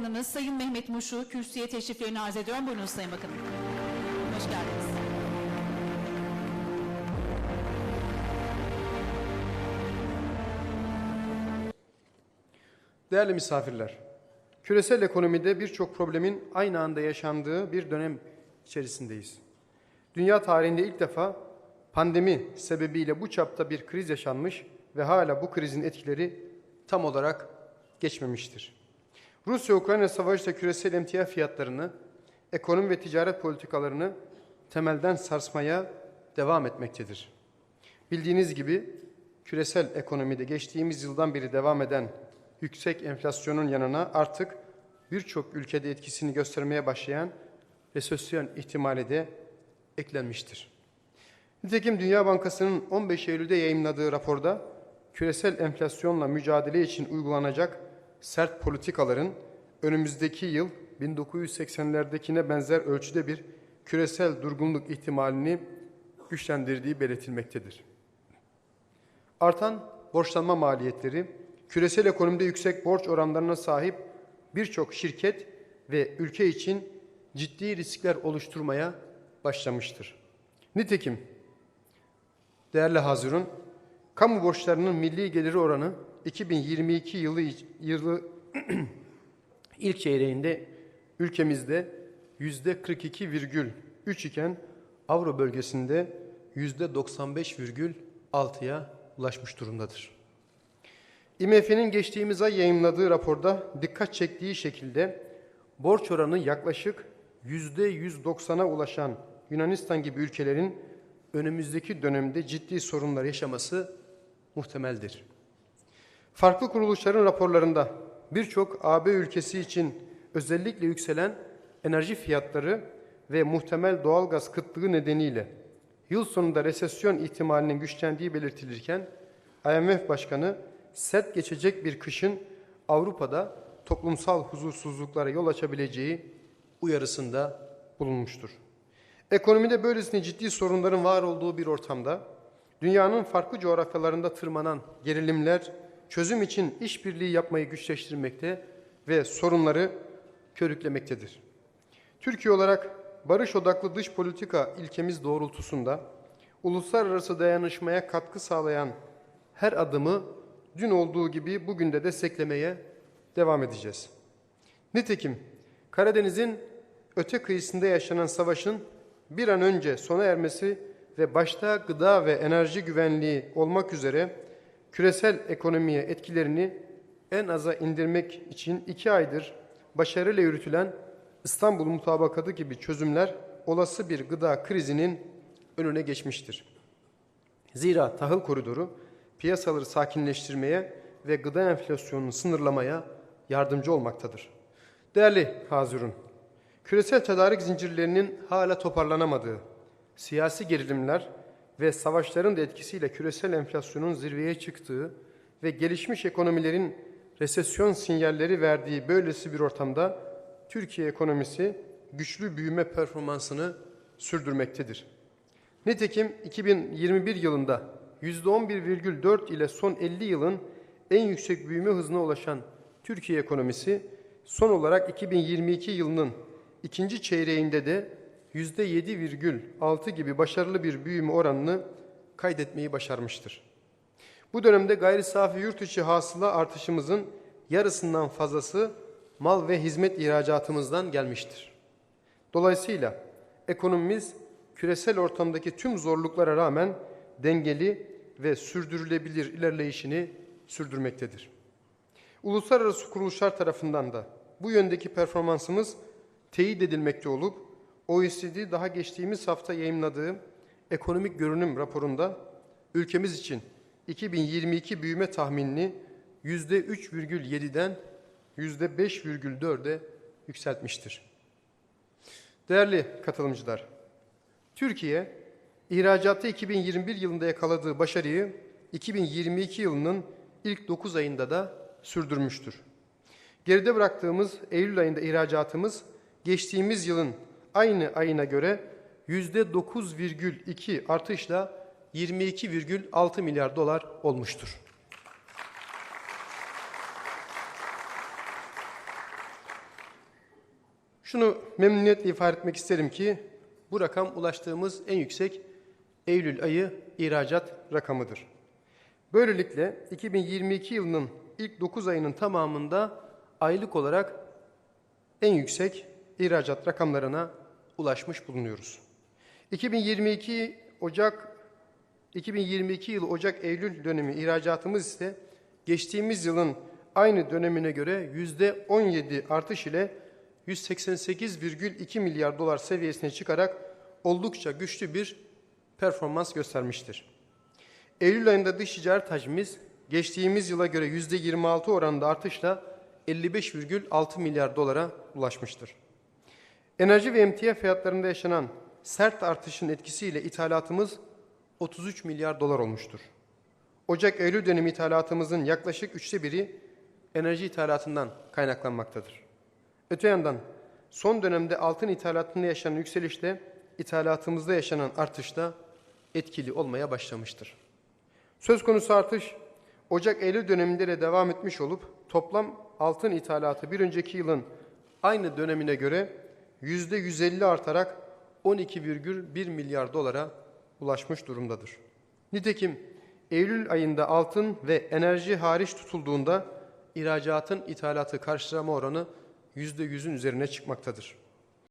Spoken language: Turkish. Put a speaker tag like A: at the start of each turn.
A: Bakanımız Sayın Mehmet Muş'u kürsüye teşriflerini arz ediyorum. Buyurun Sayın Bakanım. Hoş geldiniz.
B: Değerli misafirler, küresel ekonomide birçok problemin aynı anda yaşandığı bir dönem içerisindeyiz. Dünya tarihinde ilk defa pandemi sebebiyle bu çapta bir kriz yaşanmış ve hala bu krizin etkileri tam olarak geçmemiştir. Rusya-Ukrayna savaşı da küresel emtia fiyatlarını, ekonomi ve ticaret politikalarını temelden sarsmaya devam etmektedir. Bildiğiniz gibi küresel ekonomide geçtiğimiz yıldan beri devam eden yüksek enflasyonun yanına artık birçok ülkede etkisini göstermeye başlayan resesyon ihtimali de eklenmiştir. Nitekim Dünya Bankası'nın 15 Eylül'de yayımladığı raporda küresel enflasyonla mücadele için uygulanacak sert politikaların önümüzdeki yıl 1980'lerdekine benzer ölçüde bir küresel durgunluk ihtimalini güçlendirdiği belirtilmektedir. Artan borçlanma maliyetleri, küresel ekonomide yüksek borç oranlarına sahip birçok şirket ve ülke için ciddi riskler oluşturmaya başlamıştır. Nitekim, değerli Hazirun, kamu borçlarının milli geliri oranı 2022 yılı, yılı ilk çeyreğinde ülkemizde yüzde 42,3 iken Avro bölgesinde yüzde 95,6'ya ulaşmış durumdadır. IMF'nin geçtiğimiz ay yayınladığı raporda dikkat çektiği şekilde borç oranı yaklaşık yüzde 190'a ulaşan Yunanistan gibi ülkelerin önümüzdeki dönemde ciddi sorunlar yaşaması muhtemeldir. Farklı kuruluşların raporlarında birçok AB ülkesi için özellikle yükselen enerji fiyatları ve muhtemel doğalgaz kıtlığı nedeniyle yıl sonunda resesyon ihtimalinin güçlendiği belirtilirken IMF Başkanı sert geçecek bir kışın Avrupa'da toplumsal huzursuzluklara yol açabileceği uyarısında bulunmuştur. Ekonomide böylesine ciddi sorunların var olduğu bir ortamda dünyanın farklı coğrafyalarında tırmanan gerilimler çözüm için işbirliği yapmayı güçleştirmekte ve sorunları körüklemektedir. Türkiye olarak barış odaklı dış politika ilkemiz doğrultusunda uluslararası dayanışmaya katkı sağlayan her adımı dün olduğu gibi bugün de desteklemeye devam edeceğiz. Nitekim Karadeniz'in öte kıyısında yaşanan savaşın bir an önce sona ermesi ve başta gıda ve enerji güvenliği olmak üzere küresel ekonomiye etkilerini en aza indirmek için iki aydır başarıyla yürütülen İstanbul Mutabakatı gibi çözümler olası bir gıda krizinin önüne geçmiştir. Zira tahıl koridoru piyasaları sakinleştirmeye ve gıda enflasyonunu sınırlamaya yardımcı olmaktadır. Değerli Hazirun, küresel tedarik zincirlerinin hala toparlanamadığı, siyasi gerilimler ve savaşların da etkisiyle küresel enflasyonun zirveye çıktığı ve gelişmiş ekonomilerin resesyon sinyalleri verdiği böylesi bir ortamda Türkiye ekonomisi güçlü büyüme performansını sürdürmektedir. Nitekim 2021 yılında %11,4 ile son 50 yılın en yüksek büyüme hızına ulaşan Türkiye ekonomisi son olarak 2022 yılının ikinci çeyreğinde de %7,6 gibi başarılı bir büyüme oranını kaydetmeyi başarmıştır. Bu dönemde gayri safi yurt içi hasıla artışımızın yarısından fazlası mal ve hizmet ihracatımızdan gelmiştir. Dolayısıyla ekonomimiz küresel ortamdaki tüm zorluklara rağmen dengeli ve sürdürülebilir ilerleyişini sürdürmektedir. Uluslararası kuruluşlar tarafından da bu yöndeki performansımız teyit edilmekte olup OECD daha geçtiğimiz hafta yayımladığı ekonomik görünüm raporunda ülkemiz için 2022 büyüme tahminini %3,7'den %5,4'e yükseltmiştir. Değerli katılımcılar, Türkiye, ihracatı 2021 yılında yakaladığı başarıyı 2022 yılının ilk 9 ayında da sürdürmüştür. Geride bıraktığımız Eylül ayında ihracatımız geçtiğimiz yılın aynı ayına göre %9,2 artışla 22,6 milyar dolar olmuştur. Şunu memnuniyetle ifade etmek isterim ki bu rakam ulaştığımız en yüksek Eylül ayı ihracat rakamıdır. Böylelikle 2022 yılının ilk 9 ayının tamamında aylık olarak en yüksek ihracat rakamlarına ulaşmış bulunuyoruz. 2022 Ocak 2022 yılı Ocak-Eylül dönemi ihracatımız ise geçtiğimiz yılın aynı dönemine göre %17 artış ile 188,2 milyar dolar seviyesine çıkarak oldukça güçlü bir performans göstermiştir. Eylül ayında dış ticaret hacmimiz geçtiğimiz yıla göre %26 oranında artışla 55,6 milyar dolara ulaşmıştır. Enerji ve emtia fiyatlarında yaşanan sert artışın etkisiyle ithalatımız 33 milyar dolar olmuştur. Ocak-Eylül dönemi ithalatımızın yaklaşık üçte biri enerji ithalatından kaynaklanmaktadır. Öte yandan son dönemde altın ithalatında yaşanan yükselişte ithalatımızda yaşanan artışta etkili olmaya başlamıştır. Söz konusu artış Ocak-Eylül döneminde de devam etmiş olup toplam altın ithalatı bir önceki yılın aynı dönemine göre %150 artarak 12,1 milyar dolara ulaşmış durumdadır. Nitekim Eylül ayında altın ve enerji hariç tutulduğunda ihracatın ithalatı karşılama oranı %100'ün üzerine çıkmaktadır.